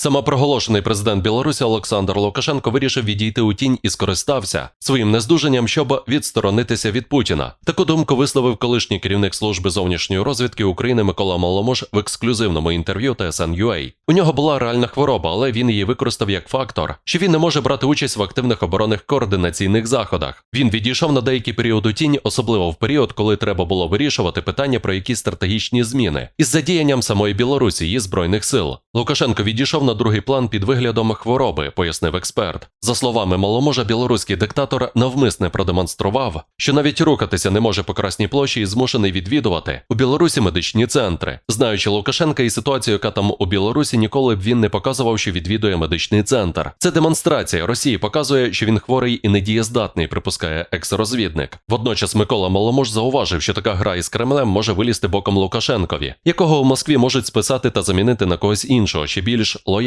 Самопроголошений президент Білорусі Олександр Лукашенко вирішив відійти у тінь і скористався своїм нездужанням, щоб відсторонитися від Путіна. Таку думку висловив колишній керівник служби зовнішньої розвідки України Микола Маломож в ексклюзивному інтерв'ю TSN.ua. У нього була реальна хвороба, але він її використав як фактор, що він не може брати участь в активних оборонних координаційних заходах. Він відійшов на деякий період у тінь, особливо в період, коли треба було вирішувати питання про якісь стратегічні зміни із задіянням самої Білорусі її збройних сил. Лукашенко відійшов на другий план під виглядом хвороби, пояснив експерт. За словами Маломожа, білоруський диктатор навмисне продемонстрував, що навіть рухатися не може по Красній площі і змушений відвідувати у Білорусі медичні центри. Знаючи Лукашенка і ситуацію, яка там у Білорусі, ніколи б він не показував, що відвідує медичний центр. Це демонстрація Росії показує, що він хворий і недієздатний, припускає екс-розвідник. Водночас Микола Маломож зауважив, що така гра із Кремлем може вилізти боком Лукашенкові, якого у Москві можуть списати та замінити на когось іншого, ще більш лояльного.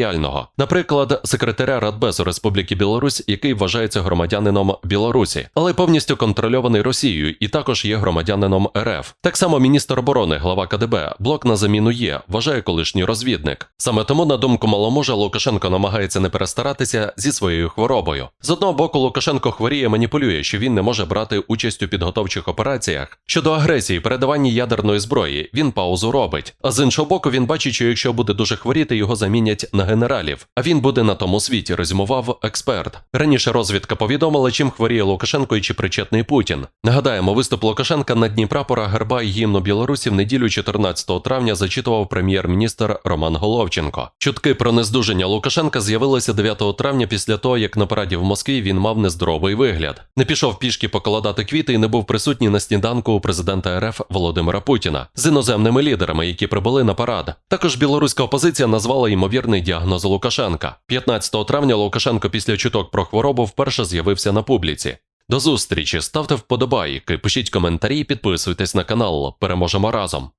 Наприклад, секретаря Радбезу Республіки Білорусь, який вважається громадянином Білорусі, але повністю контрольований Росією і також є громадянином РФ. Так само міністр оборони, глава КДБ, блок на заміну є, вважає колишній розвідник. Саме тому, на думку Маломожа, Лукашенко намагається не перестаратися зі своєю хворобою. З одного боку, Лукашенко хворіє, маніпулює, що він не може брати участь у підготовчих операціях щодо агресії, передавання ядерної зброї. Він паузу робить. А з іншого боку, він бачить, що якщо буде дуже хворіти, його замінять на генералів. А він буде на тому світі, резюмував експерт. Раніше розвідка повідомила, чим хворіє Лукашенко і чи причетний Путін. Нагадаємо, виступ Лукашенка на дні прапора герба і гімну Білорусі в неділю 14 травня зачитував прем'єр-міністр Роман Головченко. Чутки про нездужання Лукашенка з'явилися 9 травня після того, як на параді в Москві він мав нездоровий вигляд. Не пішов пішки покладати квіти і не був присутній на сніданку у президента РФ Володимира Путіна з іноземними лідерами, які прибули на парад. Також білоруська опозиція назвала ймовірний діагноз Лукашенка. 15 травня Лукашенко після чуток про хворобу вперше з'явився на публіці. До зустрічі, ставте вподобайки, пишіть коментарі, підписуйтесь на канал. Переможемо разом.